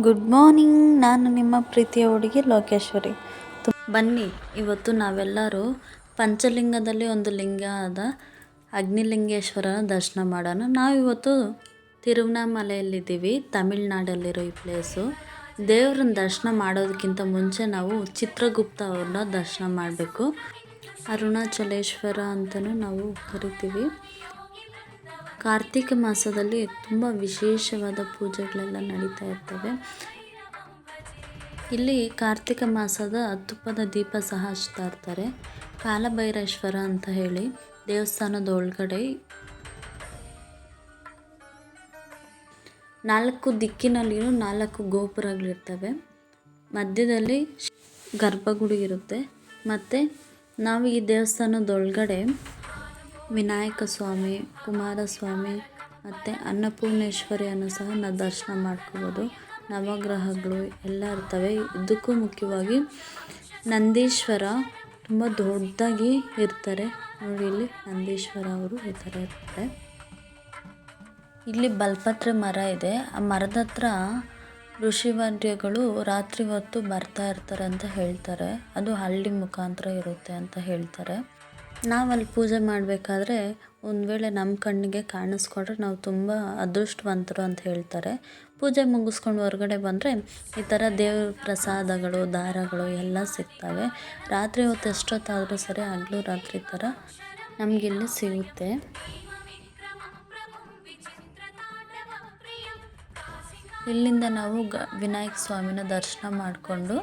Good morning ನಾನು ನಿಮ್ಮ ಪ್ರೀತಿಯ ಹುಡುಗಿ ಲೋಕೇಶ್ವರಿ. ಬನ್ನಿ, ಇವತ್ತು ನಾವೆಲ್ಲರೂ ಪಂಚಲಿಂಗದಲ್ಲಿ ಒಂದು ಲಿಂಗ ಆದ ಅಗ್ನಿಲಿಂಗೇಶ್ವರ ದರ್ಶನ ಮಾಡೋಣ. ನಾವಿವತ್ತು ತಿರುವಣ್ಣಾಮಲೆಯಲ್ಲಿದ್ದೀವಿ ತಮಿಳ್ನಾಡಲ್ಲಿರೋ ಈ ಪ್ಲೇಸು ದೇವ್ರನ್ನ ದರ್ಶನ ಮಾಡೋದಕ್ಕಿಂತ ಮುಂಚೆ ನಾವು ಚಿತ್ರಗುಪ್ತ ಅವ್ರನ್ನ ದರ್ಶನ ಮಾಡಬೇಕು. ಅರುಣಾಚಲೇಶ್ವರ ಅಂತಲೂ ನಾವು ಕರಿತೀವಿ. ಕಾರ್ತಿಕ ಮಾಸದಲ್ಲಿ ತುಂಬ ವಿಶೇಷವಾದ ಪೂಜೆಗಳೆಲ್ಲ ನಡೀತಾ ಇರ್ತವೆ. ಇಲ್ಲಿ ಕಾರ್ತಿಕ ಮಾಸದ ತುಪ್ಪದ ದೀಪ ಸಹ ಹಚ್ತಾ ಇರ್ತಾರೆ. ಕಾಲಭೈರೇಶ್ವರ ಅಂತ ಹೇಳಿ ದೇವಸ್ಥಾನದ ಒಳಗಡೆ. ನಾಲ್ಕು ದಿಕ್ಕಿನಲ್ಲಿಯೂ ನಾಲ್ಕು ಗೋಪುರಗಳಿರ್ತವೆ. ಮಧ್ಯದಲ್ಲಿ ಗರ್ಭಗುಡಿ ಇರುತ್ತೆ. ಮತ್ತು ನಾವು ಈ ದೇವಸ್ಥಾನದೊಳಗಡೆ ವಿನಾಯಕ ಸ್ವಾಮಿ, ಕುಮಾರಸ್ವಾಮಿ ಮತ್ತು ಅನ್ನಪೂರ್ಣೇಶ್ವರಿಯನ್ನು ಸಹ ನಾವು ದರ್ಶನ ಮಾಡ್ಕೋಬೋದು. ನವಗ್ರಹಗಳು ಎಲ್ಲ ಇರ್ತವೆ. ಇದಕ್ಕೂ ಮುಖ್ಯವಾಗಿ ನಂದೀಶ್ವರ ತುಂಬ ದೊಡ್ಡದಾಗಿ ಇರ್ತಾರೆ. ನೋಡಿ ಇಲ್ಲಿ ನಂದೀಶ್ವರ ಅವರು ಈ ಥರ ಇರ್ತಾರೆ. ಇಲ್ಲಿ ಬಲ್ಪತ್ರೆ ಮರ ಇದೆ. ಆ ಮರದ ಹತ್ರ ಋಷಿವರ್ಯಗಳು ರಾತ್ರಿ ಹೊತ್ತು ಬರ್ತಾ ಇರ್ತಾರೆ ಅಂತ ಹೇಳ್ತಾರೆ. ಅದು ಹಳ್ಳಿ ಮುಖಾಂತರ ಇರುತ್ತೆ ಅಂತ ಹೇಳ್ತಾರೆ. ನಾವು ಅಲ್ಲಿ ಪೂಜೆ ಮಾಡಬೇಕಾದ್ರೆ ಒಂದು ವೇಳೆ ನಮ್ಮ ಕಣ್ಣಿಗೆ ಕಾಣಿಸ್ಕೊಂಡ್ರೆ ನಾವು ತುಂಬ ಅದೃಷ್ಟವಂತರು ಅಂತ ಹೇಳ್ತಾರೆ. ಪೂಜೆ ಮುಗಿಸ್ಕೊಂಡು ಹೊರಗಡೆ ಬಂದರೆ ಈ ಥರ ದೇವ್ರ ಪ್ರಸಾದಗಳು, ದಾರಗಳು ಎಲ್ಲ ಸಿಗ್ತವೆ. ರಾತ್ರಿ ಹೊತ್ತು ಎಷ್ಟೊತ್ತಾದರೂ ಸರಿ ಹಗಲು ರಾತ್ರಿ ಥರ ನಮಗಿಲ್ಲಿ ಸಿಗುತ್ತೆ. ಇಲ್ಲಿಂದ ನಾವು ಗ, ವಿನಾಯಕ ಸ್ವಾಮಿನ ದರ್ಶನ ಮಾಡಿಕೊಂಡು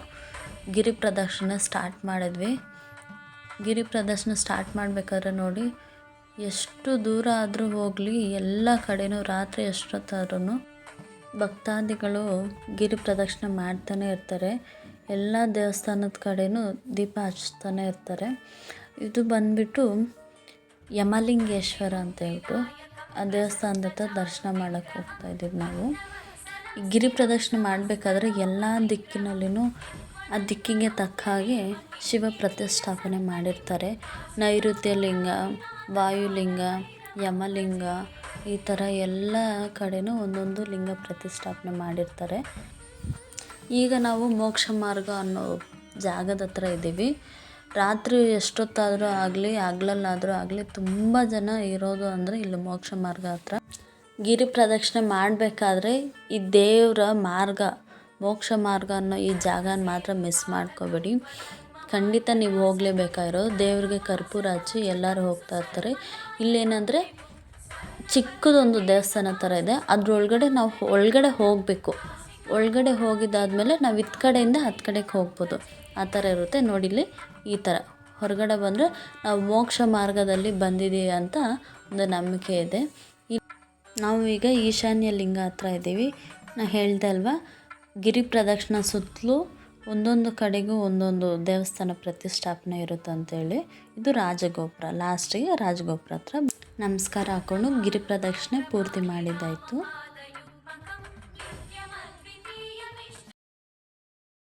ಗಿರಿ ಪ್ರದಕ್ಷಿಣೆ ಸ್ಟಾರ್ಟ್ ಮಾಡಿದ್ವಿ. ಗಿರಿ ಪ್ರದರ್ಶನ ಸ್ಟಾರ್ಟ್ ಮಾಡಬೇಕಾದ್ರೆ ನೋಡಿ, ಎಷ್ಟು ದೂರ ಆದರೂ ಹೋಗಲಿ, ಎಲ್ಲ ಕಡೆಯೂ ರಾತ್ರಿ ಎಷ್ಟೊತ್ತಾದ್ರೂ ಭಕ್ತಾದಿಗಳು ಗಿರಿ ಪ್ರದಕ್ಷಿಣೆ ಮಾಡ್ತಾನೆ ಇರ್ತಾರೆ. ಎಲ್ಲ ದೇವಸ್ಥಾನದ ಕಡೆಯೂ ದೀಪ ಹಚ್ತಾನೆ ಇರ್ತಾರೆ. ಇದು ಬಂದ್ಬಿಟ್ಟು ಯಮಲಿಂಗೇಶ್ವರ ಅಂತ ಹೇಳ್ಬಿಟ್ಟು ಆ ದೇವಸ್ಥಾನದ ಹತ್ರ ದರ್ಶನ ಮಾಡೋಕ್ಕೆ ಹೋಗ್ತಾ ಇದ್ದೀವಿ ನಾವು. ಗಿರಿ ಪ್ರದಕ್ಷಿಣೆ ಮಾಡಬೇಕಾದ್ರೆ ಎಲ್ಲ ದಿಕ್ಕಿನಲ್ಲಿನೂ ಆ ದಿಕ್ಕಿಗೆ ತಕ್ಕ ಹಾಗೆ ಶಿವ ಪ್ರತಿಷ್ಠಾಪನೆ ಮಾಡಿರ್ತಾರೆ. ನೈಋತ್ಯ ಲಿಂಗ, ವಾಯುಲಿಂಗ, ಯಮಲಿಂಗ ಈ ಥರ ಎಲ್ಲ ಕಡೆನೂ ಒಂದೊಂದು ಲಿಂಗ ಪ್ರತಿಷ್ಠಾಪನೆ ಮಾಡಿರ್ತಾರೆ. ಈಗ ನಾವು ಮೋಕ್ಷ ಮಾರ್ಗ ಅನ್ನೋ ಜಾಗದ ಹತ್ರ ಇದ್ದೀವಿ. ರಾತ್ರಿ ಎಷ್ಟೊತ್ತಾದರೂ ಆಗಲಿ ಹಗ್ಲಲ್ಲಾದರೂ ಆಗಲಿ ತುಂಬ ಜನ ಇರೋದು ಅಂದರೆ ಇಲ್ಲಿ ಮೋಕ್ಷ ಮಾರ್ಗ ಹತ್ರ. ಗಿರಿ ಪ್ರದಕ್ಷಿಣೆ ಮಾಡಬೇಕಾದ್ರೆ ಈ ದೇವರ ಮಾರ್ಗ ಮೋಕ್ಷ ಮಾರ್ಗ ಅನ್ನೋ ಈ ಜಾಗನ ಮಾತ್ರ ಮಿಸ್ ಮಾಡ್ಕೋಬೇಡಿ. ಖಂಡಿತ ನೀವು ಹೋಗಲೇಬೇಕಾಗಿರೋದು ದೇವ್ರಿಗೆ ಕರ್ಪೂರ ಹಚ್ಚಿ ಎಲ್ಲರೂ ಹೋಗ್ತಾ ಇರ್ತಾರೆ. ಇಲ್ಲೇನಂದರೆ ಚಿಕ್ಕದೊಂದು ದೇವಸ್ಥಾನ ಥರ ಇದೆ. ಅದರೊಳಗಡೆ ನಾವು ಒಳಗಡೆ ಹೋಗಬೇಕು. ಒಳಗಡೆ ಹೋಗಿದ್ದಾದಮೇಲೆ ನಾವು ಇತ್ತ ಕಡೆಯಿಂದ ಹತ್ತು ಕಡೆಗೆ ಹೋಗ್ಬೋದು. ಆ ಥರ ಇರುತ್ತೆ. ನೋಡಿಲ್ಲಿ ಈ ಥರ. ಹೊರಗಡೆ ಬಂದರೆ ನಾವು ಮೋಕ್ಷ ಮಾರ್ಗದಲ್ಲಿ ಬಂದಿದ್ದೀವಿ ಅಂತ ಒಂದು ನಂಬಿಕೆ ಇದೆ. ನಾವು ಈಗ ಈಶಾನ್ಯ ಲಿಂಗ ಹತ್ರ ಇದ್ದೀವಿ. ನಾ ಹೇಳ್ದೆ ಅಲ್ವಾ? ಗಿರಿ ಪ್ರದಕ್ಷಿಣ ಸುತ್ತಲೂ ಒಂದೊಂದು ಕಡೆಗೂ ಒಂದೊಂದು ದೇವಸ್ಥಾನ ಪ್ರತಿಷ್ಠಾಪನೆ ಇರುತ್ತೆ ಅಂತೇಳಿ ಇದು ರಾಜಗೋಪುರ. ಲಾಸ್ಟಿಗೆ ರಾಜಗೋಪುರ ಹತ್ರ ನಮಸ್ಕಾರ ಹಾಕ್ಕೊಂಡು ಗಿರಿ ಪ್ರದಕ್ಷಿಣೆ ಪೂರ್ತಿ ಮಾಡಿದ್ದಾಯಿತು.